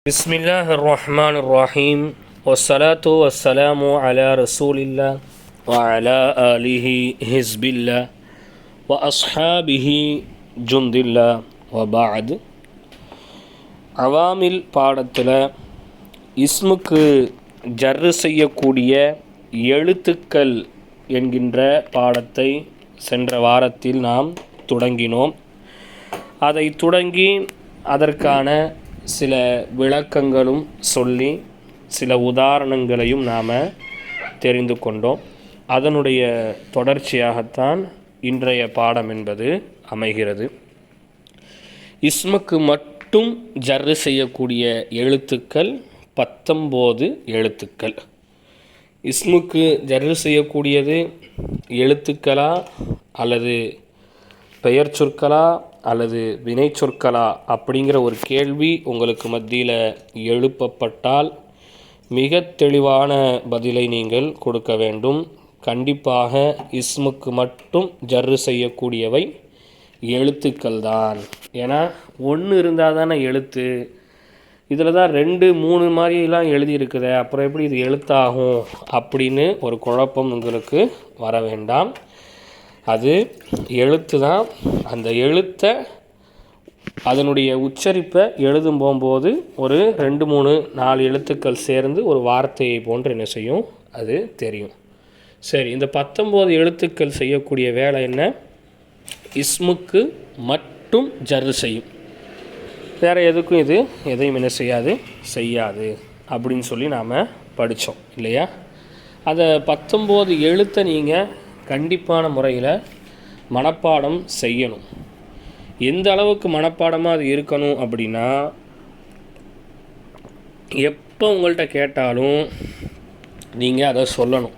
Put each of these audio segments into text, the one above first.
بسم الله الرحمن الرحيم والصلاة والسلام على رسول الله وعلى آله حزب الله وأصحابه جند الله وبعد அவாமில் பாடத்தில் இஸ்முக்கு ஜர்ரு செய்யக்கூடிய எழுத்துக்கள் என்கின்ற பாடத்தை சென்ற வாரத்தில் நாம் தொடங்கினோம் அதை தொடங்கி அதற்கான சில விளக்கங்களும் சொல்லி சில உதாரணங்களையும் நாம் தெரிந்து கொண்டோம். அதனுடைய தொடர்ச்சியாகத்தான் இன்றைய பாடம் என்பது அமைகிறது. இஸ்முக்கு மட்டும் ஜர்ரு செய்யக்கூடிய எழுத்துக்கள் பத்தொம்போது எழுத்துக்கள். இஸ்முக்கு ஜர்ரு செய்யக்கூடியது எழுத்துக்களா அல்லது பெயர் சொற்களா அல்லது வினை சொற்களா அப்படிங்கிற ஒரு கேள்வி உங்களுக்கு மத்தியில் எழுப்பப்பட்டால் மிக தெளிவான பதிலை நீங்கள் கொடுக்க வேண்டும். கண்டிப்பாக இஸ்முக்கு மட்டும் ஜர்ரு செய்யக்கூடியவை எழுத்துக்கள் தான் ஏன்னா ஒன்று இருந்தால் தானே எழுத்து. இதில் தான் ரெண்டு மூணு மாதிரிலாம் எழுதியிருக்குதே அப்புறம் எப்படி இது எழுத்தாகும் அப்படின்னு ஒரு குழப்பம் உங்களுக்கு வர வேண்டாம். அது எழுத்து தான் அந்த எழுத்தை அதனுடைய உச்சரிப்பை எழுதும் போகும்போது ஒரு ரெண்டு மூணு நாலு எழுத்துக்கள் சேர்ந்து ஒரு வார்த்தையை போன்று என்ன செய்யும்? அது தெரியும். சரி இந்த பத்தொம்போது எழுத்துக்கள் செய்யக்கூடிய வேலை என்ன? இஸ்முக்கு மட்டும் ஜர்ரு செய்யும். வேறு எதுக்கும் இது எதையும் என்ன செய்யாது? செய்யாது. அப்படின்னு சொல்லி நாம் படித்தோம் இல்லையா? அதை பத்தொம்போது எழுத்தை நீங்கள் கண்டிப்பான முறையில் மனப்பாடம் செய்யணும். எந்த அளவுக்கு மனப்பாடமாக அது இருக்கணும் அப்படின்னா எப்போ உங்கள்கிட்ட கேட்டாலும் நீங்கள் அதை சொல்லணும்.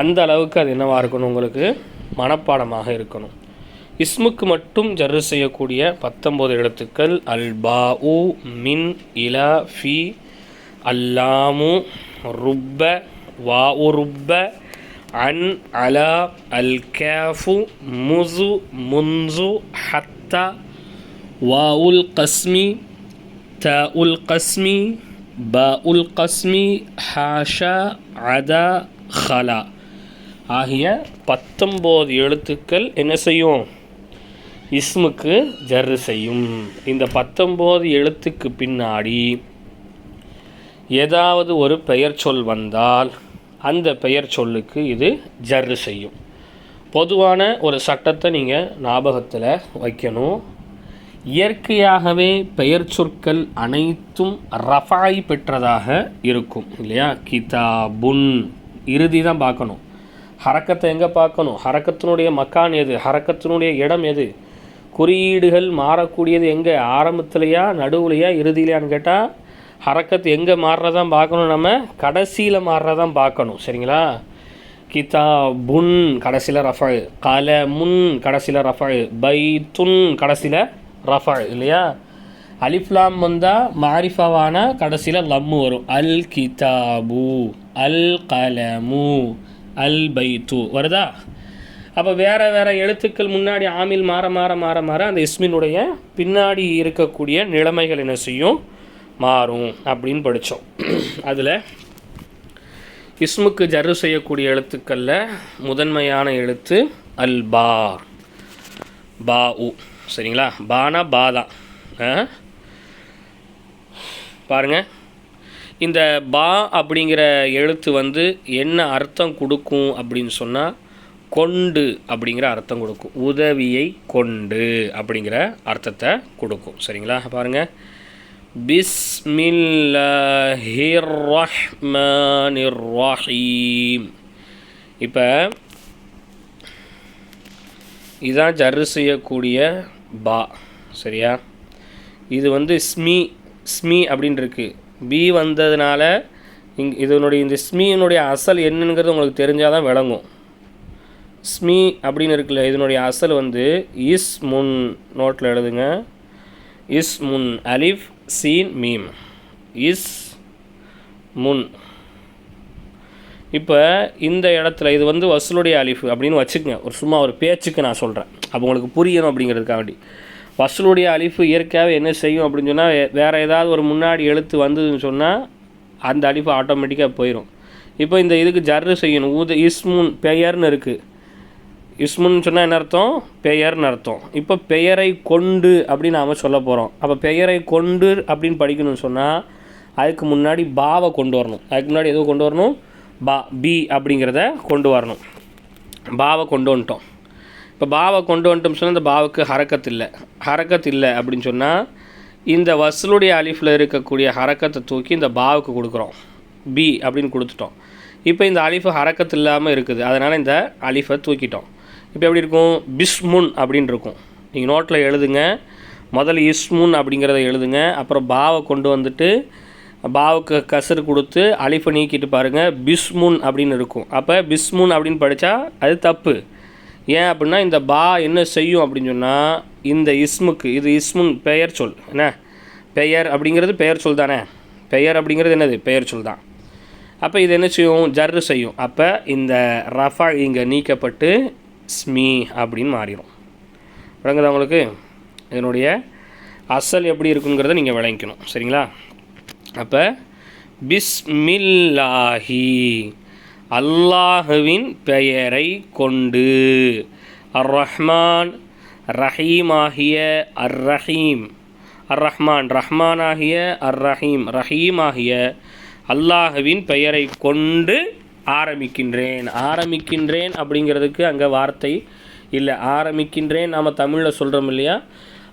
அந்த அளவுக்கு அது என்னவாக இருக்கணும் உங்களுக்கு? மனப்பாடமாக இருக்கணும். இஸ்முக்கு மட்டும் ஜர்ரு செய்யக்கூடிய பத்தொம்போது எழுத்துக்கள் அல் பா உ மின் இலா ஃபி அல்லாமு ருப்ப வா உ ருப்ப அன் அலா அல் கேஃபு முசு முன்சு ஹத்தா வா உல் கஸ்மி த உல் கஸ்மி ப உல் கஸ்மி ஹாஷா அதா ஹலா ஆகிய பத்தொம்போது எழுத்துக்கள் என்ன செய்யும்? இஸ்முக்கு ஜர்ரு செய்யும். இந்த பத்தொம்போது எழுத்துக்கு பின்னாடி ஏதாவது ஒரு பெயர் சொல் வந்தால் அந்த பெயர் சொல்லுக்கு இது ஜர்ரு செய்யும். பொதுவான ஒரு சட்டத்தை நீங்கள் ஞாபகத்தில் வைக்கணும். இயற்கையாகவே பெயர் சொற்கள் அனைத்தும் ரஃபாய் பெற்றதாக இருக்கும் இல்லையா? கிதாபுன். இறுதி தான் பார்க்கணும். ஹரக்கத்தை எங்கே பார்க்கணும்? ஹரக்கத்தினுடைய மக்கான் எது? ஹரக்கத்தினுடைய இடம் எது? குறியீடுகள் மாறக்கூடியது எங்கே? ஆரம்பத்துலையா நடுவுலையா இறுதியிலையான்னு கேட்டால் ஹரக்கத் எங்கே மாறுறதான் பார்க்கணும் நம்ம கடைசியில் மாறுறதான் பார்க்கணும். சரிங்களா? கிதா புன் கடைசியில் ரஃபழ் கல முன் கடைசியில் ரஃபழ் பை துன் கடைசியில் ரஃபழ் இல்லையா? அலிஃப்லாம் வந்தால் மாரிஃபாவான கடைசியில் லம்மு வரும். அல் கிதாபு அல் கலமு அல் பைத்து. வருதா? அப்போ வேறு வேறு எழுத்துக்கள் முன்னாடி ஆமில் மாற மாற மாற மாற அந்த இஸ்மினுடைய பின்னாடி இருக்கக்கூடிய நிலைமைகள் என்ன செய்யும்? மாறும் அப்படின்னு படித்தோம். அதில் இஸ்முக்கு ஜர்ரு செய்யக்கூடிய எழுத்துக்களில் முதன்மையான எழுத்து அல் பா பா உ சரிங்களா? பானா பா தான் பாருங்கள் இந்த பா அப்படிங்கிற எழுத்து வந்து என்ன அர்த்தம் கொடுக்கும் அப்படின்னு சொன்னால் கொண்டு அப்படிங்கிற அர்த்தம் கொடுக்கும். உதவியை கொண்டு அப்படிங்கிற அர்த்தத்தை கொடுக்கும். சரிங்களா? பாருங்கள் بسم الله الرحمن الرحيم இப்போ இதான் ஜர்ரு செய்யக்கூடிய பா சரியா? இது வந்து ஸ்மி ஸ்மி அப்படின்னு பி வந்ததுனால இங் இதனுடைய இந்த ஸ்மியினுடைய அசல் என்னங்கிறது உங்களுக்கு தெரிஞ்சால் தான் விளங்கும். ஸ்மி அப்படின்னு இருக்குல்ல இதனுடைய அசல் வந்து இஸ் முன் நோட்டில் எழுதுங்க. இஸ் முன் அலிஃப் சீன் மீம். இஸ் முன். இப்போ இந்த இடத்துல இது வந்து வசூலுடைய அலிஃப் அப்படின்னு வச்சுக்கோங்க. ஒரு சும்மா ஒரு பேச்சுக்கு நான் சொல்கிறேன் அப்போ உங்களுக்கு புரியணும் அப்படிங்கிறதுக்காண்டி. வசூலுடைய அலிஃபு இயற்கையாகவே என்ன செய்யும் அப்படின்னு சொன்னால் வேறு ஏதாவது ஒரு முன்னாடி எழுத்து வந்ததுன்னு சொன்னால் அந்த அலிஃபு ஆட்டோமேட்டிக்காக போயிடும் இப்போ இந்த இதுக்கு ஜர்ரு செய்யணும். ஊது இஸ்முன் பெயர்னு இருக்குது இஸ்முன்னு சொன்னால் என்ன அர்த்தம்? பெயர்னு அர்த்தம். இப்போ பெயரை கொண்டு அப்படின்னு நாம் சொல்ல போகிறோம் அப்போ பெயரை கொண்டு அப்படின்னு படிக்கணும்னு சொன்னால் அதுக்கு முன்னாடி பாவை கொண்டு வரணும். அதுக்கு முன்னாடி எதுவும் கொண்டு வரணும்? பா பி அப்படிங்கிறத கொண்டு வரணும். பாவை கொண்டு வந்துட்டோம். இப்போ பாவை கொண்டு வந்துட்டோம் சொன்னால் இந்த பாவுக்கு ஹரக்கத் இல்லை. ஹரக்கத் இல்லை அப்படின்னு சொன்னால் இந்த வசூலுடைய அலிஃபில் இருக்கக்கூடிய ஹரக்கத்தை தூக்கி இந்த பாவுக்கு கொடுக்குறோம். பி அப்படின்னு கொடுத்துட்டோம். இப்போ இந்த அலிஃபு ஹரக்கத் இல்லாமல் இருக்குது. அதனால் இந்த அலிஃபை தூக்கிட்டோம். இப்போ எப்படி இருக்கும்? பிஸ்முன் அப்படின்னு இருக்கும். நீங்கள் நோட்டில் எழுதுங்க. முதல்ல இஸ்முன் அப்படிங்கிறத எழுதுங்க. அப்புறம் பாவை கொண்டு வந்துட்டு பாவுக்கு கசர் கொடுத்து அழிப்பை நீக்கிட்டு பாருங்கள் பிஸ்முன் அப்படின்னு இருக்கும். அப்போ பிஸ்முன் அப்படின்னு படித்தா அது தப்பு. ஏன் அப்படின்னா இந்த பா என்ன செய்யும் அப்படின்னு சொன்னால் இந்த இஸ்முக்கு இது இஸ்முன் பெயர் சொல். என்ன? பெயர் அப்படிங்கிறது பெயர் சொல் தானே? பெயர் அப்படிங்கிறது என்னது? பெயர் சொல் தான். அப்போ இது என்ன செய்யும்? ஜர்ரு செய்யும். அப்போ இந்த ரஃபா இங்கே நீக்கப்பட்டு ஸ்மி அப்படின்னு மாறிடும் விளங்குதா உங்களுக்கு? இதனுடைய அசல் எப்படி இருக்குங்கிறத நீங்கள் விளங்கிக்கணும். சரிங்களா? அப்போ பிஸ்மில்லாஹி. அல்லாஹுவின் பெயரை கொண்டு. அர் ரஹ்மான் ரஹீமாகிய அர் ரஹீம் அர் ரஹ்மான் ரஹ்மானாகிய அர் ரஹீம் ரஹீமாகிய அல்லாஹுவின் பெயரை கொண்டு ஆரம்பிக்கின்றேன். ஆரம்பிக்கின்றேன் அப்படிங்கிறதுக்கு அங்கே வார்த்தை இல்லை. ஆரம்பிக்கின்றேன் நாம் தமிழில் சொல்கிறோம் இல்லையா?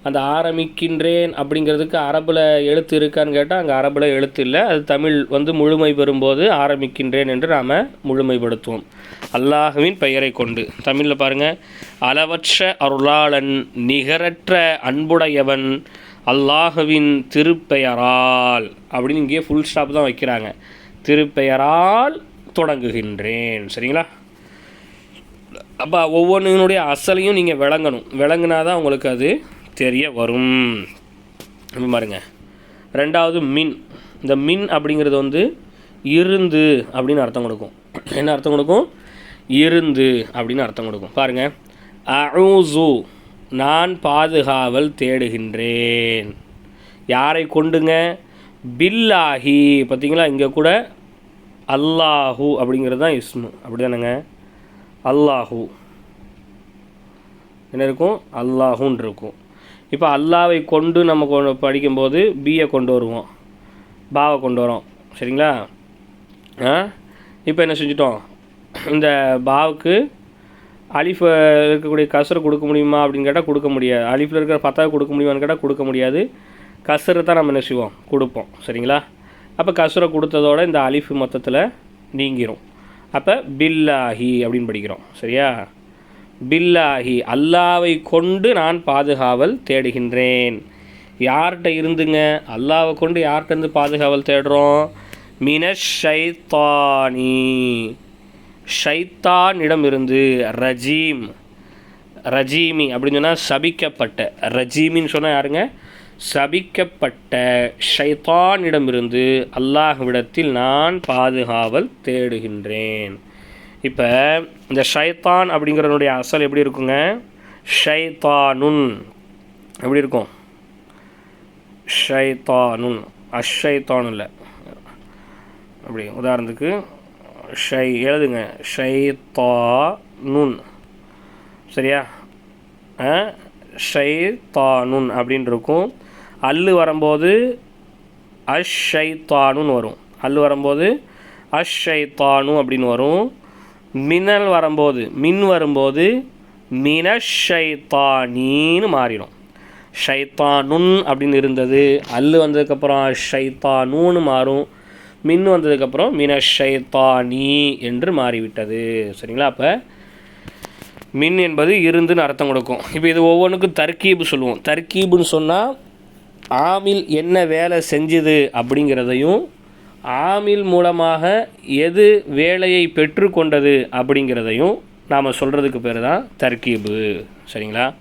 அந்த ஆரம்பிக்கின்றேன் அப்படிங்கிறதுக்கு அரபில் எழுத்து இருக்கான்னு கேட்டால் அங்கே அரபில் எழுத்து இல்லை. அது தமிழ் வந்து முழுமை பெறும்போது ஆரம்பிக்கின்றேன் என்று நாம் முழுமைப்படுத்துவோம். அல்லாஹுவின் பெயரை கொண்டு. தமிழில் பாருங்கள் அளவற்ற அருளாளன் நிகரற்ற அன்புடையவன் அல்லாஹுவின் திருப்பெயரால் அப்படின்னு இங்கேயே ஃபுல் ஸ்டாப் தான் வைக்கிறாங்க. திருப்பெயரால் தொடங்குகின்றேன். சரிங்களா? அப்போ ஒவ்வொன்றினுடைய அசலையும் நீங்கள் விளங்கணும். விளங்குனா தான் உங்களுக்கு அது தெரிய வரும். பாருங்க. ரெண்டாவது மின். இந்த மின் அப்படிங்கிறது வந்து இருந்து அப்படின்னு அர்த்தம் கொடுக்கும். என்ன அர்த்தம் கொடுக்கும்? இருந்து அப்படின்னு அர்த்தம் கொடுக்கும். பாருங்க. அஊசு. நான் பாதுகாவல் தேடுகின்றேன். யாரை கொண்டுங்க? பில்லாகி பார்த்தீங்களா? இங்கே கூட அல்லாஹு அப்படிங்கிறது தான் இஸ்மு. அப்படி தானேங்க அல்லாஹு. என்ன இருக்கும்? அல்லாஹுன்னு இருக்கும். இப்போ அல்லாவை கொண்டு நம்ம கொண்டு படிக்கும்போது பியை கொண்டு வருவோம். பாவை கொண்டு வரோம். சரிங்களா? ஆ? இப்போ என்ன செஞ்சிட்டோம்? இந்த பாவுக்கு அலிஃப் இருக்கக்கூடிய கசரை கொடுக்க முடியுமா அப்படின்னு கேட்டால் கொடுக்க முடியாது. அலிஃபில் இருக்கிற பத்தாவது கொடுக்க முடியுமான்னு கேட்டால் கொடுக்க முடியாது. கசரை தான் நம்ம என்ன செய்வோம்? கொடுப்போம். சரிங்களா? அப்போ கசுரை கொடுத்ததோட இந்த அலிஃப் மொத்தத்தில் நீங்கிரும். அப்போ பில்லாஹி அப்படின்னு படிக்கிறோம். சரியா? பில்லாஹி அல்லாவை கொண்டு நான் பாதுகாவல் தேடுகின்றேன். யார்கிட்ட இருந்துங்க? அல்லாவை கொண்டு யார்கிட்ட இருந்து பாதுகாவல் தேடுறோம்? மினஷைத்தானி ஷைத்தானிடம் இருந்து ரஜீம். ரஜீமி அப்படின்னு சொன்னால் சபிக்கப்பட்ட. ரஜீமின்னு சொன்னால் யாருங்க? சபிக்கப்பட்ட ஷைத்தானிடமிருந்து அல்லாஹ்விடத்தில் நான் பாதுகாவல் தேடுகின்றேன். இப்போ இந்த ஷைத்தான் அப்படிங்கிறனுடைய அசல் எப்படி இருக்குங்க? ஷைத்தானுன். எப்படி இருக்கும்? ஷைத்தானுன். அஷைத்தானு இல்லை. அப்படி உதாரணத்துக்கு ஷை எழுதுங்க. ஷைத்தா நுன் சரியா ஷைத்தானுன் அப்படின்னு இருக்கும் அல்லு வரும்போது அஷைத்தானுன்னு வரும். அல்லு வரும்போது அஷைத்தானு அப்படின்னு வரும். மினல் வரும்போது மின் வரும்போது மினஷைத்தானின்னு மாறிடும். ஷைத்தானுன் அப்படின்னு இருந்தது அல்லு வந்ததுக்கப்புறம் ஷைத்தானூன்னு மாறும். மின் வந்ததுக்கப்புறம் மினஷைத்தானி என்று மாறிவிட்டது. சரிங்களா? அப்போ மின் என்பது இருந்துன்னு அர்த்தம் கொடுக்கும். இப்போ இது ஒவ்வொன்றுக்கும் தர்கீபு சொல்லுவோம். தர்கீபுன்னு சொன்னால் ஆமில் என்ன வேலை செஞ்சுது அப்படிங்கிறதையும் ஆமில் மூலமாக எது வேலையை பெற்றுக்கொண்டது அப்படிங்கிறதையும் நாம் சொல்கிறதுக்கு பேர் தான் தர்கீபு. சரிங்களா?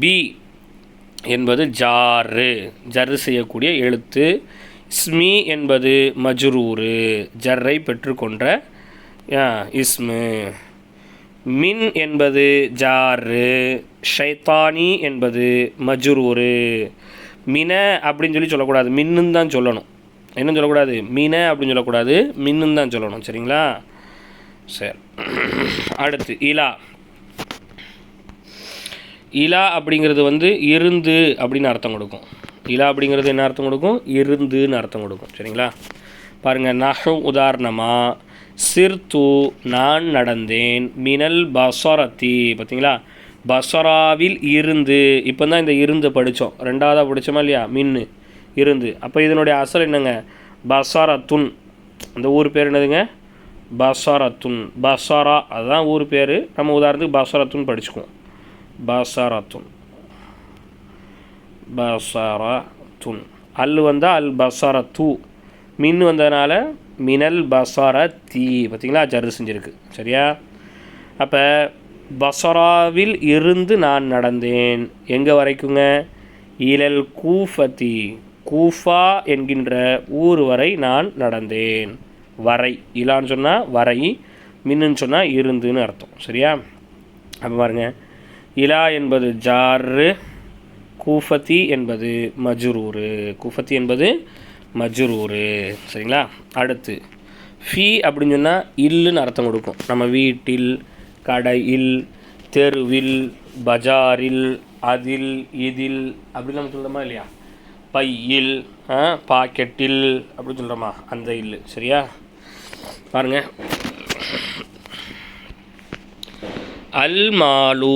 பி என்பது ஜாரு. ஜர்ரு செய்யக்கூடிய எழுத்து. ஸ்மி என்பது மஜ்ரூரு. ஜர்ரை பெற்றுக்கொண்ட இஸ்மு. மின் என்பது ஜாரு. ஷைத்தானி என்பது மஜ்ரூரு. மின அப்படின்னு சொல்லி சொல்லக்கூடாது. மின்னுன்னு தான் சொல்லணும். என்ன சொல்லக்கூடாது? மின அப்படின்னு சொல்லக்கூடாது. மின்னுன்னு தான் சொல்லணும். சரிங்களா? சரி. அடுத்து இலா. இலா அப்படிங்கிறது வந்து இருந்து அப்படின்னு அர்த்தம் கொடுக்கும். இலா அப்படிங்கிறது என்ன அர்த்தம் கொடுக்கும்? இருந்துன்னு அர்த்தம் கொடுக்கும். சரிங்களா? பாருங்கள் நஹு உதாரணமாக சிர்து நான் நடந்தேன் மினல் பசரத்தி. பார்த்தீங்களா பசராவில் இருந்து. இப்போ தான் இந்த இருந்து படித்தோம் ரெண்டாவதாக படித்தோமா இல்லையா? மின்னு. இருந்து. அப்போ இதனுடைய அசல் என்னங்க? பசரத்துன். அந்த ஊர் பேர் என்னதுங்க? பசரத்துன். பசரா அதுதான் ஊர் பேர். நம்ம உதாரணத்துக்கு பசரத்துன் படிச்சுக்குவோம். பசரத்துன். பசரத்துன். அல் வந்தால் அல் பசரத்து. மின் வந்ததுனால மினல் பசர தீ பார்த்தீங்களா ஜர்ரு செஞ்சுருக்கு. சரியா? அப்போ பசராவில் இருந்து நான் நடந்தேன். எங்கே வரைக்குங்க? இலல் கூஃபதி கூஃபா என்கின்ற ஊர் வரை நான் நடந்தேன். வரை இலான்னு சொன்னால் வரை மின்னுன்னு சொன்னால் இருந்துன்னு அர்த்தம். சரியா? அப்போ பாருங்க. இலா என்பது ஜாரு கூஃபத்தி என்பது மஜுரூரு. கூஃபத்தி என்பது மஜுரூரு. சரிங்களா? அடுத்து ஃபீ அப்படின்னு சொன்னால் இல்லுன்னு அர்த்தம் கொடுக்கும். நம்ம வீட்டில் கடையில் தெருவில் பஜாரில் அதில் இதில் அப்படி நம்ம சொல்கிறோமா இல்லையா? பையில் ஆ, பாக்கெட்டில் அப்படி சொல்கிறோமா அந்த இல் சரியா? பாருங்கள் அல்மாலு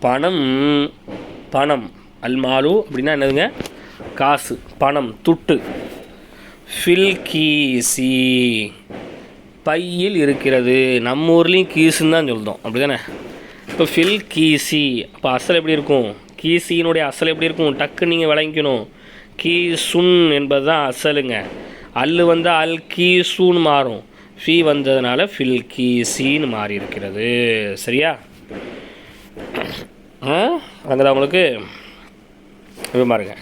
பணம் பணம். அல்மாலு அப்படின்னா என்னதுங்க? காசு பணம் துட்டு. ஃபில்கீசி. பையில் இருக்கிறது. நம்ம ஊர்லேயும் கீசுன்னு தான் சொல்லுதோம் அப்படி தானே இப்போ ஃபில் கீசி. அப்போ அசல் எப்படி இருக்கும்? கீசியினுடைய அசல் எப்படி இருக்கும்? டக்கு நீங்கள் விளங்கிக்கணும். கீசுன் என்பது தான் அசலுங்க. அல்லு வந்தால் அல் கீசுன்னு மாறும். ஃபி வந்ததுனால ஃபில் கீசின்னு மாறி இருக்கிறது சரியா அங்கே உங்களுக்கு? இப்போ பாருங்க.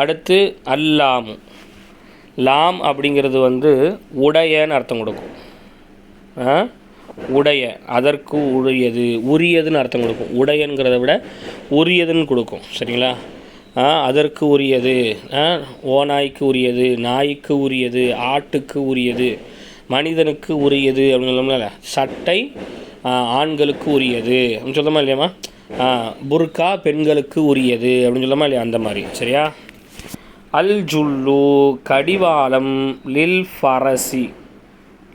அடுத்து அல்லாமு. லாம் அப்படிங்கிறது வந்து உடையன்னு அர்த்தம் கொடுக்கும். ஆ? உடைய அதற்கு உரியது உரியதுன்னு அர்த்தம் கொடுக்கும். உடையங்கிறத விட உரியதுன்னு கொடுக்கும் சரிங்களா? ஆ, அதற்கு உரியது ஆ, ஓநாய்க்கு உரியது நாய்க்கு உரியது ஆட்டுக்கு உரியது மனிதனுக்கு உரியது அப்படின்னு சொல்லணும்ல சட்டை ஆண்களுக்கு உரியது அப்படின்னு சொல்லமா இல்லையாம்மா? ஆ, புர்கா பெண்களுக்கு உரியது அப்படின்னு சொல்லமா இல்லையா? அந்த மாதிரி சரியா? அல் ஜுல்லு கடிவாளம் லில் ஃபரசி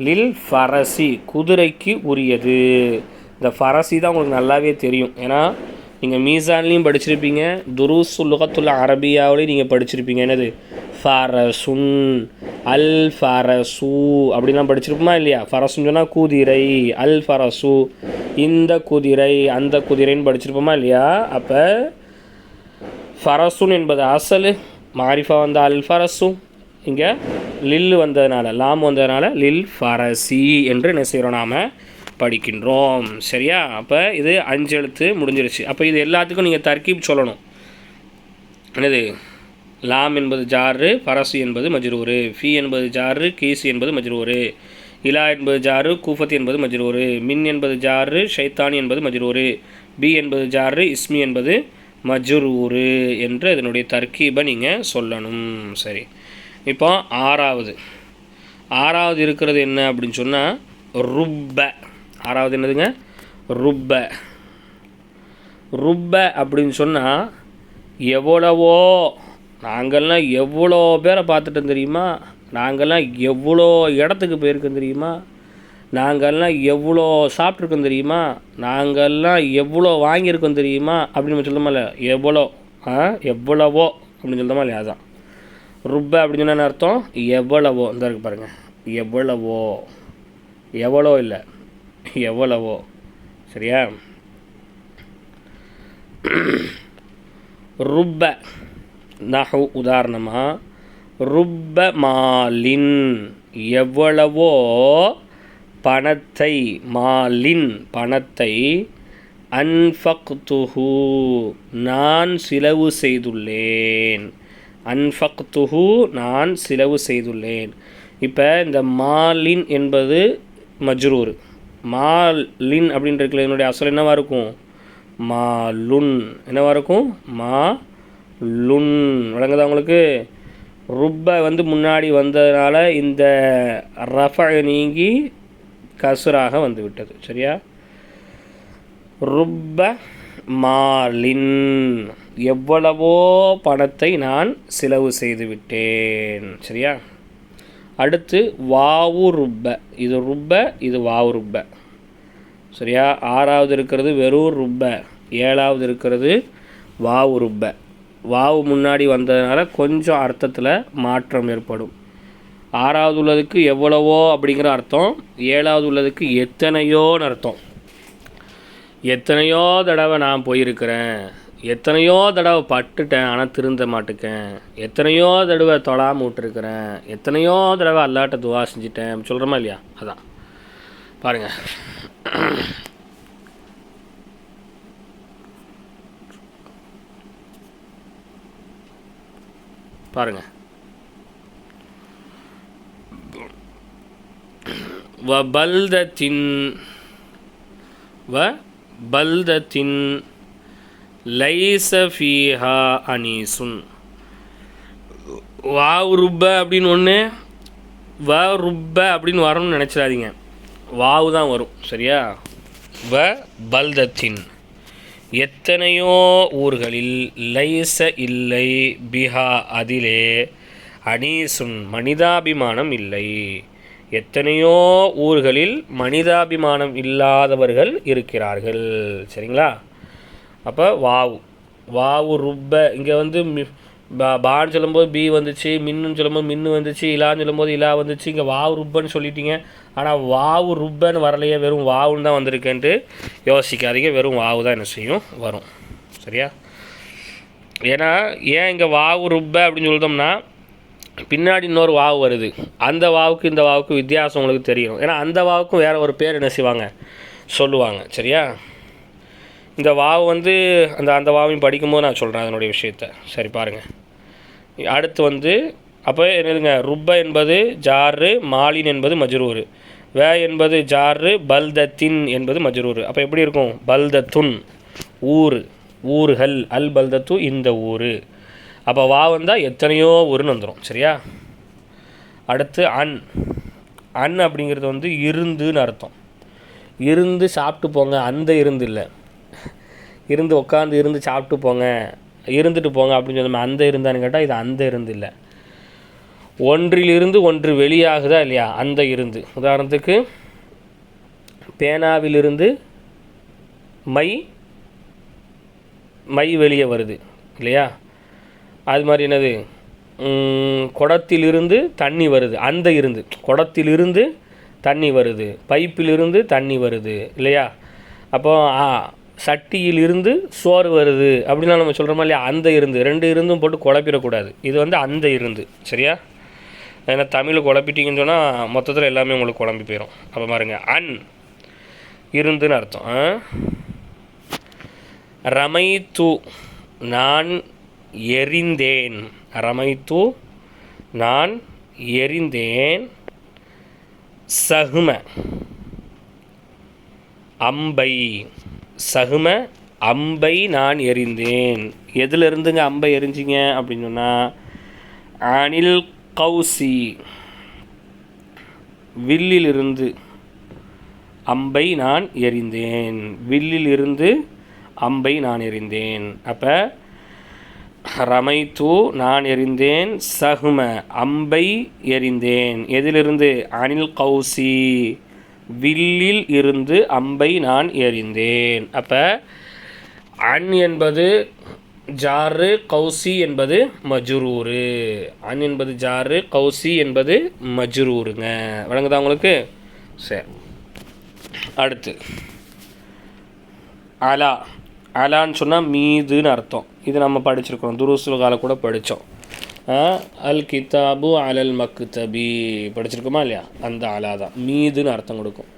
லில் ஃபரசி குதிரைக்கு உரியது. இந்த ஃபரசி தான் உங்களுக்கு நல்லாவே தெரியும். ஏன்னா நீங்கள் மீசான்லேயும் படிச்சிருப்பீங்க துருசு லுகத்துல் அரபியாவிலையும் நீங்கள் படிச்சிருப்பீங்க. என்னது? ஃபரசுன் அல் ஃபரசு அப்படிலாம் படிச்சிருப்போமா இல்லையா? ஃபரசுன்னு சொன்னால் குதிரை அல் ஃபரசு இந்த குதிரை அந்த குதிரைன்னு படிச்சிருப்போமா இல்லையா? அப்போ ஃபரசுன் என்பது அசலு. மாரிஃபா வந்த அல் ஃபரஸும் இங்கே லில் வந்ததுனால லாம் வந்ததுனால லில் ஃபரசி என்று என்ன செய்கிறோம் நாம் படிக்கின்றோம். சரியா? அப்போ இது அஞ்சு எழுத்து முடிஞ்சிருச்சு. அப்போ இது எல்லாத்துக்கும் நீங்கள் தர்கீப் சொல்லணும். என்னது? லாம் என்பது ஜாரு ஃபரசு என்பது மஜ்ரூரு ஃபி என்பது ஜாரு கீஸ் என்பது மஜ்ரூரு இலா என்பது ஜாரு கூஃபத் என்பது மஜ்ரூரு மின் என்பது ஜாரு ஷைத்தானி என்பது மஜ்ரூரு பி என்பது ஜாரு இஸ்மி என்பது மஜ்ரூரு என்று இதனுடைய தர்கீபை நீங்கள் சொல்லணும். சரி. இப்போ ஆறாவது. ஆறாவது இருக்கிறது என்ன அப்படின்னு சொன்னால் ருப்ப. ஆறாவது என்னதுங்க? ருப்ப. ருப்ப அப்படின்னு சொன்னால் எவ்வளவோ நாங்கள்லாம் எவ்வளோ பேரை பார்த்துட்டோம் தெரியுமா? நாங்கள்லாம் எவ்வளோ இடத்துக்கு போயிருக்கோம் தெரியுமா? நாங்கள்லாம் எவ்வளோ சாப்பிட்ருக்கோம் தெரியுமா? நாங்கள்லாம் எவ்வளோ வாங்கியிருக்கோம் தெரியுமா? அப்படின்னு நம்ம சொல்லணுமா இல்லை எவ்வளோ? ஆ எவ்வளவோ? அப்படின்னு சொல்லுமா இல்லையா அதான். ருப்ப அப்படின்னு சொன்னா அர்த்தம்? எவ்வளவோ. இந்த இருக்கு பாருங்கள் எவ்வளவோ. எவ்வளோ இல்லை. எவ்வளவோ. சரியா? ருப்ப நஹு உதாரணமாக ருப்ப மாலின். எவ்வளவோ பணத்தை மாலின் பணத்தை அன்ஃபக்துஹு நான் செலவு செய்துள்ளேன். அன்ஃபக்துஹு நான் செலவு செய்துள்ளேன். இப்போ இந்த மாலின் என்பது மஜ்ரூர். மாலின் அப்படின்ற என்னுடைய அசல் என்னவாக இருக்கும்? மா லுன் இருக்கும்? மா லுன் விளங்குதா உங்களுக்கு? ருப்ப வந்து முன்னாடி வந்ததுனால இந்த ரஃப நீங்கி கசுராக வந்துவிட்டது. சரியா? ருப்ப மாலின். எவ்வளவோ பணத்தை நான் செலவு செய்து விட்டேன். சரியா? அடுத்து வாவு ருப்ப. இது ருப்ப இது வாவு ருப்ப. சரியா? ஆறாவது இருக்கிறது வெறும் ருப்ப. ஏழாவது இருக்கிறது வாவு ருப்ப. வாவு முன்னாடி வந்ததுனால கொஞ்சம் அர்த்தத்தில் மாற்றம் ஏற்படும். ஆறாவது உள்ளதுக்கு எவ்வளவோ அப்படிங்கிற அர்த்தம். ஏழாவது உள்ளதுக்கு எத்தனையோன்னு அர்த்தம். எத்தனையோ தடவை நான் போயிருக்கிறேன். எத்தனையோ தடவை பட்டுட்டேன் ஆனால் திருந்த மாட்டுக்கேன். எத்தனையோ தடவை தொடாமல் விட்டுருக்கிறேன் எத்தனையோ தடவை அல்லாட்ட துவா செஞ்சிட்டேன். சொல்கிறோமா இல்லையா? அதான். பாருங்கள் பாருங்கள் வ பல்தத்தின் வ பல்தத்தின் லைசஃபீஹா அனீசுன். வாவ் ருப்ப அப்படின்னு ஒன்று வ ருப்ப அப்படின்னு வரணும்னு நினச்சிடாதீங்க. வாவு தான் வரும் சரியா? வ பல்தத்தின் எத்தனையோ ஊர்களில் லைச இல்லை பிஹா அதிலே அனீசுன் மனிதாபிமானம் இல்லை. எத்தனையோ ஊர்களில் மனிதாபிமானம் இல்லாதவர்கள் இருக்கிறார்கள். சரிங்களா? அப்போ வாவு. வாவு ருப்ப. இங்கே வந்து மி பா- பான்னு சொல்லும்போது பி வந்துச்சு மின்னுன்னு சொல்லும்போது மின்னு வந்துச்சு இலான்னு சொல்லும்போது இலா வந்துச்சு. இங்கே வாவு ருப்பன்னு சொல்லிட்டீங்க. ஆனால் வாவு ருப்பன்னு வரலையே வெறும் வாவுன்னு தான் வந்திருக்கேன்ட்டு யோசிக்காதீங்க. வெறும் வாவு தான் என்ன செய்யும்? வரும். சரியா? ஏன்னா ஏன் இங்கே வாவு ருப்ப அப்படின்னு சொல்லிட்டோம்னா பின்னாடி இன்னொரு வாவு வருது. அந்த வாவுக்கு இந்த வாவுக்கு வித்தியாசம் உங்களுக்கு தெரியும். ஏன்னா அந்த வாவுக்கும் வேறு ஒரு பேர் என்ன செய்வாங்க? சொல்லுவாங்க. சரியா? இந்த வாவு வந்து அந்த அந்த வாவையும் படிக்கும்போது நான் சொல்கிறேன் அதனுடைய விஷயத்த. சரி பாருங்கள் அடுத்து வந்து அப்போ என்னதுங்க ருப்ப என்பது ஜாரு மாலின் என்பது மஜ்ரூர். வே என்பது ஜாரு பல்தத்தின் என்பது மஜ்ரூர். அப்போ எப்படி இருக்கும்? பல்தத்துன். ஊர். ஊர்கள் அல் பல்தத்து இந்த ஊர். அப்போ வா வந்தால் எத்தனையோ ஒருன்னு வந்துடும் சரியா? அடுத்து அன். அன் அப்படிங்கிறது வந்து இருந்துன்னு அர்த்தம். இருந்து சாப்பிட்டு போங்க அந்த இருந்து இல்லை. இருந்து உட்காந்து இருந்து சாப்பிட்டு போங்க இருந்துட்டு போங்க அப்படின்னு சொன்னோம் அந்த இருந்தான்னு கேட்டால் இது அந்த இருந்து இல்லை. ஒன்றிலிருந்து ஒன்று வெளியாகுதா இல்லையா? அந்த இருந்து. உதாரணத்துக்கு பேனாவிலிருந்து மை மை வெளியே வருது இல்லையா? அது மாதிரி என்னது? குடத்திலிருந்து தண்ணி வருது. அந்த இருந்து. குடத்திலிருந்து தண்ணி வருது. பைப்பிலிருந்து தண்ணி வருது. இல்லையா? அப்போ ஆ சட்டியிலிருந்து சோறு வருது. அப்படின்னா நம்ம சொல்கிறோமா இல்லையா? அந்த இருந்து. ரெண்டு இருந்தும் போட்டு குழப்பிடக்கூடாது. இது வந்து அந்த இருந்து. சரியா? ஏன்னா தமிழ் குழப்பிட்டீங்கன்னு சொன்னால் மொத்தத்தில் எல்லாமே உங்களுக்கு குழம்பி போயிடும் அப்போ பாருங்க. அன் இருந்துன்னு அர்த்தம். ஆ? ரமைத்து. நான் எரிந்தேன். ரமைத்து நான் எரிந்தேன். சகும அம்பை சகும அம்பை நான் எரிந்தேன். எதுலிருந்துங்க அம்பை எரிஞ்சிங்க அப்படின்னு சொன்னால் அனில் கௌசி வில்லிலிருந்து அம்பை நான் எறிந்தேன் வில்லில் இருந்து அம்பை நான் எறிந்தேன் அப்போ ரமைத்து நான் எறிந்தேன் சஹும அம்பை எறிந்தேன். எதிலிருந்து? அனில் கௌசி. வில்லில் இருந்து அம்பை நான் எறிந்தேன். அப்போ அன் என்பது ஜாரு கௌசி என்பது மஜுரூரு. அன் என்பது ஜாரு கௌசி என்பது மஜ்ரூருங்க. வழங்குதா உங்களுக்கு? சரி. அடுத்து. அலா. அலான்னு சொன்னால் மீதுன்னு அர்த்தம். இது நம்ம படிச்சிருக்கிறோம். துருசுலகால கூட படித்தோம் அல் கிதாபு அலல் மக்தபி. படிச்சிருக்கோமா இல்லையா? அந்த அலா தான். மீதுன்னு அர்த்தம் கொடுக்கும்.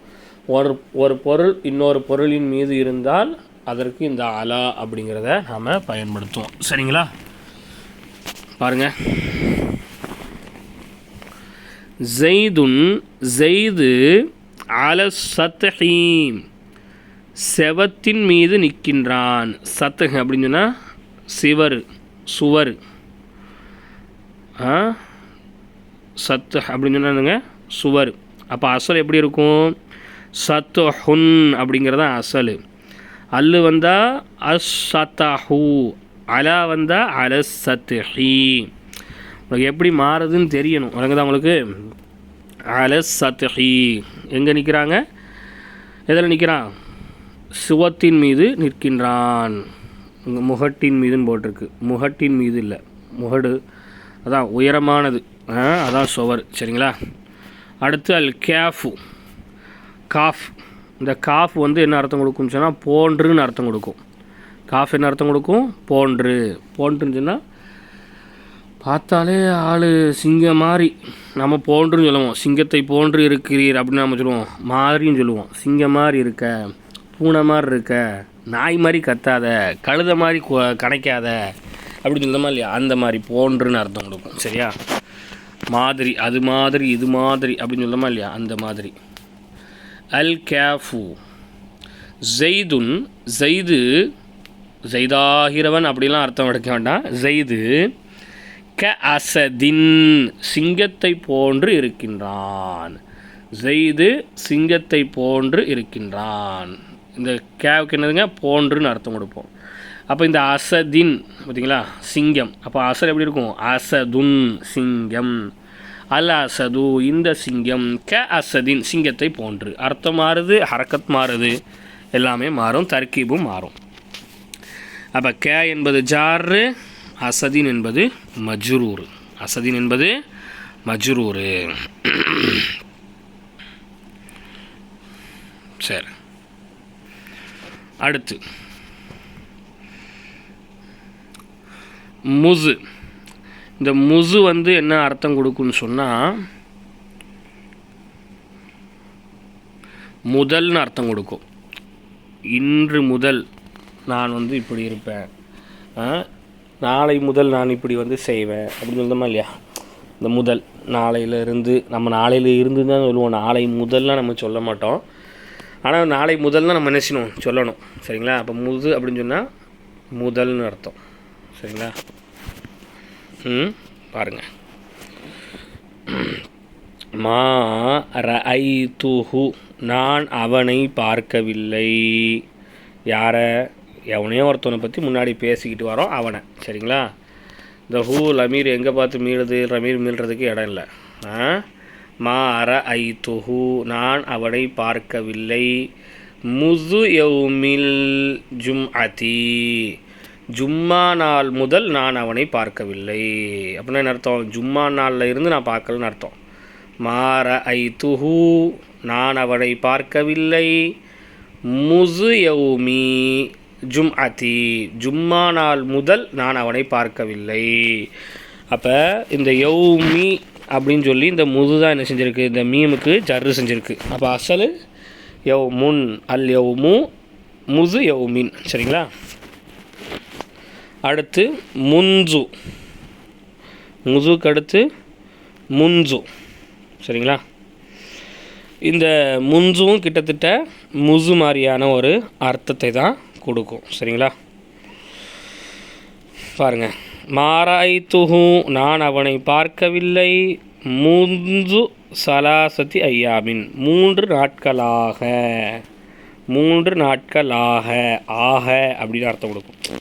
ஒரு ஒரு பொருள் இன்னொரு பொருளின் மீது இருந்தால் அதற்கு இந்த அலா அப்படிங்கிறத நாம் பயன்படுத்துவோம். சரிங்களா? பாருங்கள் ஜெய்துன் ஜெய்து அல சத்தஹீம் செவத்தின் மீது நிற்கின்றான். சத்து அப்படின்னு சொன்னால் சிவர் சுவர். ஆ? சத்து அப்படின்னு சொன்னாங்க சுவர். அப்போ அசல் எப்படி இருக்கும்? சத்து ஹுன் அப்படிங்கிறது தான் அசல். அல்லு வந்தால் அஸ் சத்தஹூ அலா வந்தால் அல சத்து உங்களுக்கு எப்படி மாறுதுன்னு தெரியணும். தான் உங்களுக்கு? அல சத்து எங்கே நிற்கிறாங்க எதில் நிற்கிறான் சுவத்தின் மீது நிற்கின்றான். முகட்டின் மீதுன்னு போட்டிருக்கு. முகட்டின் மீது இல்லை. முகடு அதான் உயரமானது. ஆ, அதான் சுவர். சரிங்களா? அடுத்து அல் கேஃபு. காஃப். இந்த காஃப் வந்து என்ன அர்த்தம் கொடுக்கும்னு சொன்னால் போன்றுன்னு அர்த்தம் கொடுக்கும். காஃப் என்ன அர்த்தம் கொடுக்கும்? போன்று. போன்றுன்னு சொன்னால் பார்த்தாலே ஆள் சிங்கம் மாதிரி நம்ம போன்றுன்னு சொல்லுவோம். சிங்கத்தை போன்று இருக்கிறீர் அப்படின்னு நம்ம சொல்லுவோம். மாதிரின்னு சொல்லுவோம். சிங்கம் மாதிரி இருக்க. பூனை மாதிரி இருக்க நாய் மாதிரி கத்தாத கழுத மாதிரி கொ- கணைக்காத அப்படின்னு சொல்லுமா இல்லையா? அந்த மாதிரி போன்றுன்னு அர்த்தம் கொடுக்கும் சரியா? மாதிரி அது மாதிரி இது மாதிரி அப்படின்னு சொல்லுமா இல்லையா? அந்த மாதிரி. அல் கேஃபு. ஜெய்துன் ஜெய்து ஜெய்தாகிறவன் அப்படிலாம் அர்த்தம் எடுக்க வேண்டாம். ஜெய்து க அசதின் சிங்கத்தை போன்று இருக்கின்றான். ஜெய்து சிங்கத்தை போன்று இருக்கின்றான். இந்த கேவுக்கு என்னதுங்க? போன்றுன்னு அர்த்தம் கொடுப்போம். அப்போ இந்த அசதின் பார்த்தீங்களா சிங்கம். அப்போ அசர் எப்படி இருக்கும்? அசதுன் சிங்கம். அல் அசது இந்த சிங்கம். க அசதின் சிங்கத்தை போன்று. அர்த்தம் மாறுது ஹரக்கத் மாறுது. எல்லாமே மாறும் தர்கீபும் மாறும். அப்போ கே என்பது ஜாரு அசதின் என்பது மஜ்ரூர். அசதின் என்பது மஜ்ரூர். சரி. அடுத்து. முசு. இந்த முசு வந்து என்ன அர்த்தம் கொடுக்குன்னு சொன்னால் முதல்னு அர்த்தம் கொடுக்கும். இன்று முதல் நான் வந்து இப்படி இருப்பேன். நாளை முதல் நான் இப்படி வந்து செய்வேன். அப்படின்னு சொல்லுமா இல்லையா? இந்த முதல். நாளையிலேருந்து நம்ம நாளையில் இருந்து தான் சொல்லுவோம். நாளை முதல்லாம் நம்ம சொல்ல மாட்டோம். ஆனால் நாளை முதல் தான் நம்ம நினச்சினோம் சொல்லணும். சரிங்களா? அப்போ முது அப்படின்னு சொன்னால் முதல்னு அர்த்தம். சரிங்களா? ம் பாருங்க. மா ரஐதுஹு நான் அவனை பார்க்கவில்லை. யாரை? எவனையோ ஒருத்தவனை பற்றி முன்னாடி பேசிக்கிட்டு வரோம் அவனை. சரிங்களா? இந்த ஹூ லமீர் எங்கே பார்த்து மீளுது ரமீர் மீள்றதுக்கு இடம் இல்லை. ஆ? மா அர ஐ நான் அவனை பார்க்கவில்லை. முசு யௌமில் ஜும் அதி ஜும்மா நாள் முதல் நான் அவனை பார்க்கவில்லை. அப்படின்னா என்ன அர்த்தம்? ஜும்மா நாளில் இருந்து நான் பார்க்கலன்னு அர்த்தம். மாற ஐ துஹு நான் அவனை பார்க்கவில்லை. முசு யௌமி ஜும் அதி ஜும்மா நாள் முதல் நான் அவனை பார்க்கவில்லை. அப்போ இந்த யௌமி அப்படின்னு சொல்லி இந்த முது தான் என்ன செஞ்சுருக்கு இந்த மீமுக்கு ஜர்ரு செஞ்சுருக்கு. அப்போ அசல் யவ் முன் அல் யௌமு முசு மீன் சரிங்களா? அடுத்து முன்சு முசுக்கு அடுத்து முன்சு சரிங்களா? இந்த முன்சும் கிட்டத்தட்ட முசு மாதிரியான ஒரு அர்த்தத்தை தான் கொடுக்கும். சரிங்களா? பாருங்கள் மாராய்த்துஹு நான் அவனை பார்க்கவில்லை. முந்து சலாசதி ஐயாமின் மூன்று நாட்களாக. மூன்று நாட்களாக. ஆக அப்படின்னு அர்த்தம் கொடுக்கும்.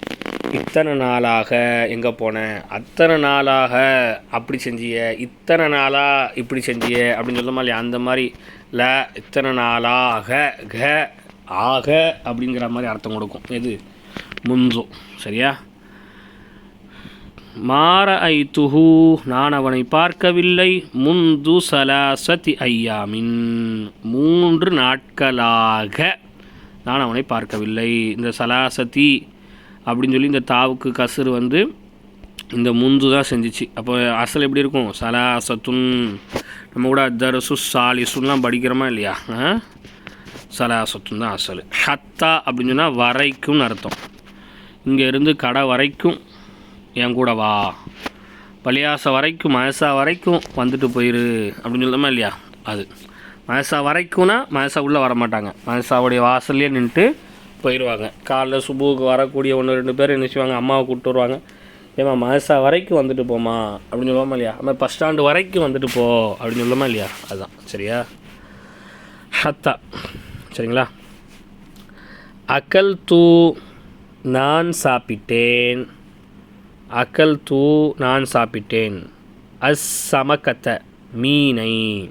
இத்தனை நாளாக எங்கே போனேன் அத்தனை நாளாக அப்படி செஞ்சிய. இத்தனை நாளாக இப்படி செஞ்சிய. அப்படின்னு சொல்லுமா இல்லையா அந்த மாதிரி ல இத்தனை நாளாக க ஆக அப்படிங்கிற மாதிரி அர்த்தம் கொடுக்கும். எது? முன்சோ. சரியா? மாற ஐ துஹு நான் அவனை பார்க்கவில்லை. முந்து சலாசதி ஐயாமின். மூன்று நாட்களாக நான் அவனை பார்க்கவில்லை. இந்த சலாசதி அப்படின்னு சொல்லி இந்த தாவுக்கு கசுறு வந்து இந்த முந்து தான் செஞ்சிச்சு. அப்போ அசல் எப்படி இருக்கும்? சலாசத்துன். நம்ம கூட தரசு சாலிசுன்லாம் படிக்கிறோமா இல்லையா? சலாசத்துன் தான் அசல். ஹத்தா அப்படின்னு சொன்னால் வரைக்கும்னு அர்த்தம். இங்கேருந்து கடை வரைக்கும் என் கூட வா. பள்ளியாசை வரைக்கும் மயசா வரைக்கும் வந்துட்டு போயிரு. அப்படின்னு சொல்லணுமா இல்லையா? அது. மயசா வரைக்கும்னா மயசா உள்ளே வர மாட்டாங்க மயசாவுடைய வாசல்லே நின்றுட்டு போயிடுவாங்க காலைல சுபுவுக்கு வரக்கூடிய ஒன்று ரெண்டு பேர் என்ன செய்வாங்க? அம்மாவை கூப்பிட்டு வருவாங்க. ஏமா மயசா வரைக்கும் வந்துட்டு போமா அப்படின்னு சொல்லுவோமா இல்லையா? நம்ம பஸ் ஸ்டாண்டு வரைக்கும் வந்துட்டு போ. அப்படின்னு சொல்லுமா இல்லையா? அதுதான் சரியா? ஹத்தா. சரிங்களா? அக்கல் தூ நான் சாப்பிட்டேன். அக்கல் தூ நான் சாப்பிட்டேன். அஸ் சமக்கத்த மீனை.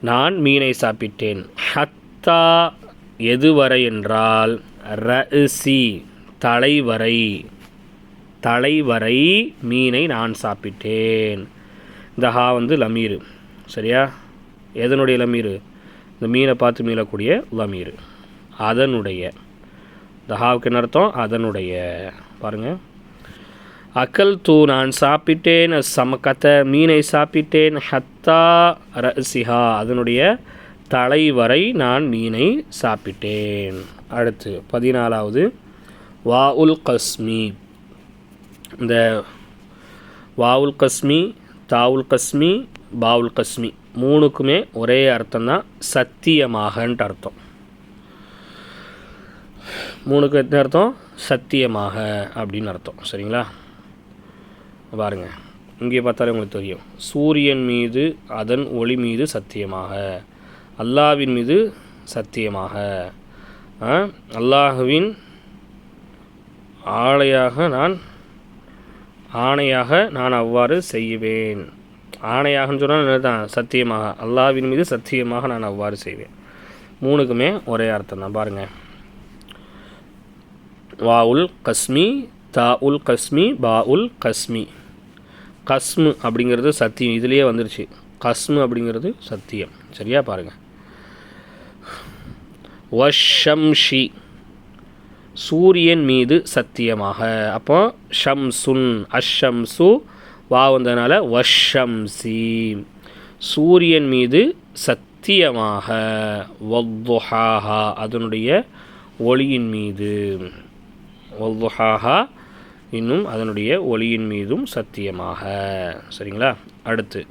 நான் மீனை சாப்பிட்டேன். ஹத்தா எதுவரை என்றால் ரசி தலைவரை. தலைவரை மீனை நான் சாப்பிட்டேன். இந்த ஹா வந்து லமீர். சரியா? எதனுடைய லமீர்? இந்த மீனை பார்த்து மீளக்கூடிய லமீர். அதனுடைய. இந்த ஹாவுக்கு என்ன அர்த்தம்? அதனுடைய. பாருங்கள் அக்கல் தூ நான் சாப்பிட்டேன் சமக்கத்த மீனை சாப்பிட்டேன் ஹத்தா ரசிஹா அதனுடைய தலைவரை நான் மீனை சாப்பிட்டேன். அடுத்து பதினாலாவது வா உல் கஸ்மி. இந்த வாவுல் கஸ்மி தாவுல் கஸ்மி பாவுல் கஸ்மி மூணுக்குமே ஒரே அர்த்தம் தான் சத்தியமாகன்ட்டு அர்த்தம். மூணுக்கு என்ன அர்த்தம்? சத்தியமாக அப்படின்னு அர்த்தம். சரிங்களா? பாருங்கள் இங்கே பார்த்தாலே உங்களுக்கு தெரியும். சூரியன் மீது அதன் ஒளி மீது சத்தியமாக. அல்லாவின் மீது சத்தியமாக. அல்லாஹுவின் ஆளையாக நான் ஆணையாக நான் அவ்வாறு செய்வேன். ஆணையாகன்னு சொன்னால் தான் சத்தியமாக. அல்லாவின் மீது சத்தியமாக நான் அவ்வாறு செய்வேன். மூணுக்குமே ஒரே அர்த்தம் தான். பாருங்கள் வா உல் கஸ்மி தா உல் கஸ்மி பா உல் கஸ்மி. கஸ்மு அப்படிங்கிறது சத்தியம். இதுலேயே வந்துருச்சு. கஸ்மு அப்படிங்கிறது சத்தியம். சரியா பாருங்கள் வஷம்ஷி. சூரியன் மீது சத்தியமாக. அப்போ ஷம்சுன் அஷம்சு வா வந்ததுனால வஷம்சி. சூரியன் மீது சத்தியமாக. வத்துஹாஹா அதனுடைய ஒளியின் மீது. ஒவ்வொஹாஹா இன்னும் அதனுடைய ஒளியின் மீதும் சத்தியமாக. சரிங்களா? அடுத்து.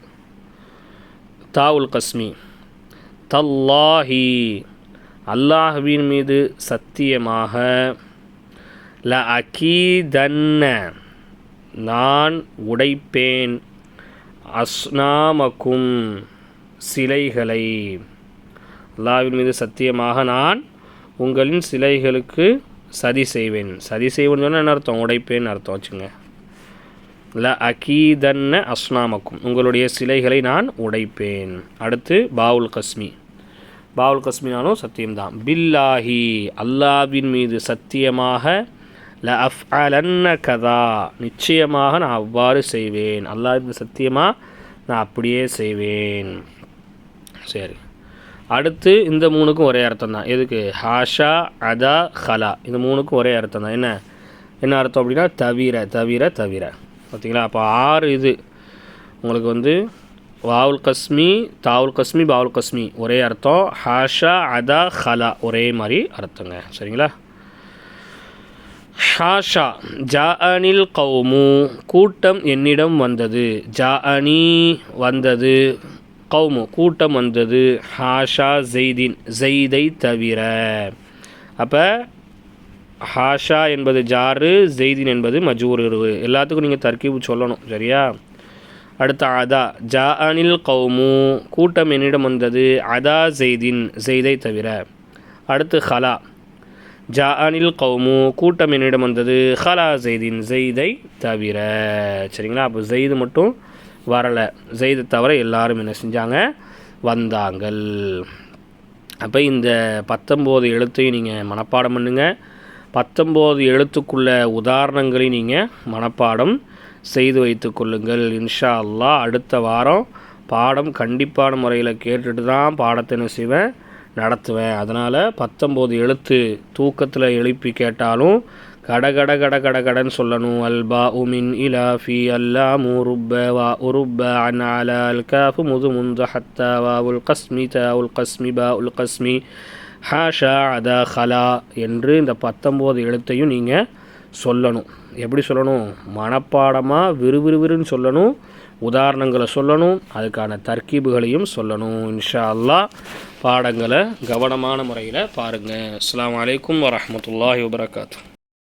தாவுல் கஸ்மி. தல்லாஹி அல்லாஹுவின் மீது சத்தியமாக ல அகீதன்ன நான் உடைப்பேன். அஸ்னாமக்கும் சிலைகளை. அல்லாவின் மீது சத்தியமாக நான் உங்களின் சிலைகளுக்கு சதி செய்வேன் சதி செய்வேன்னு சொன்னால் என்ன அர்த்தம்? உடைப்பேன்னு அர்த்தம் வச்சுங்க. ல அகீதன்ன அஸ்னாமக்கும். உங்களுடைய சிலைகளை நான் உடைப்பேன். அடுத்து பாவுல் கஸ்மி. பாவுல் கஸ்மினாலும் சத்தியம்தான். பில்லாஹி அல்லாவின் மீது சத்தியமாக ல அஃப் அலன்ன கதா நிச்சயமாக நான் அவ்வாறு செய்வேன். அல்லாவின் சத்தியமாக நான் அப்படியே செய்வேன். சரி. அடுத்து இந்த மூணுக்கும் ஒரே அர்த்தம் தான் எதுக்கு? ஹாஷா அதா ஹலா. இந்த மூணுக்கும் ஒரே அர்த்தம் தான் என்ன? என்ன அர்த்தம் அப்படின்னா தவிர தவிர தவிர. பார்த்தீங்களா? அப்போ ஆறு இது. உங்களுக்கு வந்து வாவுல் கஸ்மி தாவுல் கஸ்மி பாவுல் கஸ்மி. ஒரே அர்த்தம். ஹாஷா அதா ஹலா. ஒரே மாதிரி அர்த்தங்க. சரிங்களா? ஹாஷா. ஜா அனில் கௌமு. கூட்டம் என்னிடம் வந்தது. ஜா அனி வந்தது. கௌமு கூட்டம் வந்தது. ஹாஷா ஜெய்தின் ஜெய்தை தவிர. அப்போ ஹாஷா என்பது ஜாரு ஜெய்தின் என்பது மஜூர் எல்லாத்துக்கும் நீங்கள் தர்கீபு சொல்லணும் சரியா? அடுத்து அதா ஜா அனில் கௌமு கூட்டம் என்னிடம் வந்தது அதா ஜெய்தின் ஜெய்தை தவிர. அடுத்து ஹலா ஜா அனில் கௌமு கூட்டம் என்னிடம் வந்தது ஹலா ஜெய்தின் ஜெய்தை தவிர. சரிங்களா? அப்போ ஜெய்து மட்டும் வரலை. செய்து தவிர எல்லாரும் என்ன செஞ்சாங்க? வந்தாங்கள். அப்போ இந்த பத்தொம்போது எழுத்தையும் நீங்கள் மனப்பாடம் பண்ணுங்க. பத்தொம்போது எழுத்துக்குள்ள உதாரணங்களையும் நீங்கள் மனப்பாடம் செய்து வைத்து கொள்ளுங்கள். இன்ஷா அல்லாஹ் அடுத்த வாரம் பாடம் கண்டிப்பான முறையில் கேட்டுட்டு தான் பாடத்தை என்ன செய்வேன்? நடத்துவேன். அதனால் பத்தொம்போது எழுத்து தூக்கத்தில் எழுப்பி கேட்டாலும் கட கட கட கட சொல்லணும். அல்பா உமின் இலா ஃபி அல்லா மூருப்ப வா உருப்ப அன் அல அல் காஃபு முது முந்த ஹத்தா வா உல் கஸ்மி த உல் கஸ்மி பா உல் கஸ்மி ஹாஷா அத ஹலா என்று இந்த பத்தொம்போது எழுத்தையும் நீங்கள் சொல்லணும். எப்படி சொல்லணும்? மனப்பாடமாக விறுவிறுவிறுன்னு சொல்லணும். உதாரணங்களை சொல்லணும். அதுக்கான தர்க்கீபுகளையும் சொல்லணும். இன்ஷா அல்லாஹ் பாடங்களை கவனமான முறையில் பாருங்கள் அஸ்லாம் வலைக்கம் வரமத்துல்லாஹி வபரகாத்தூ.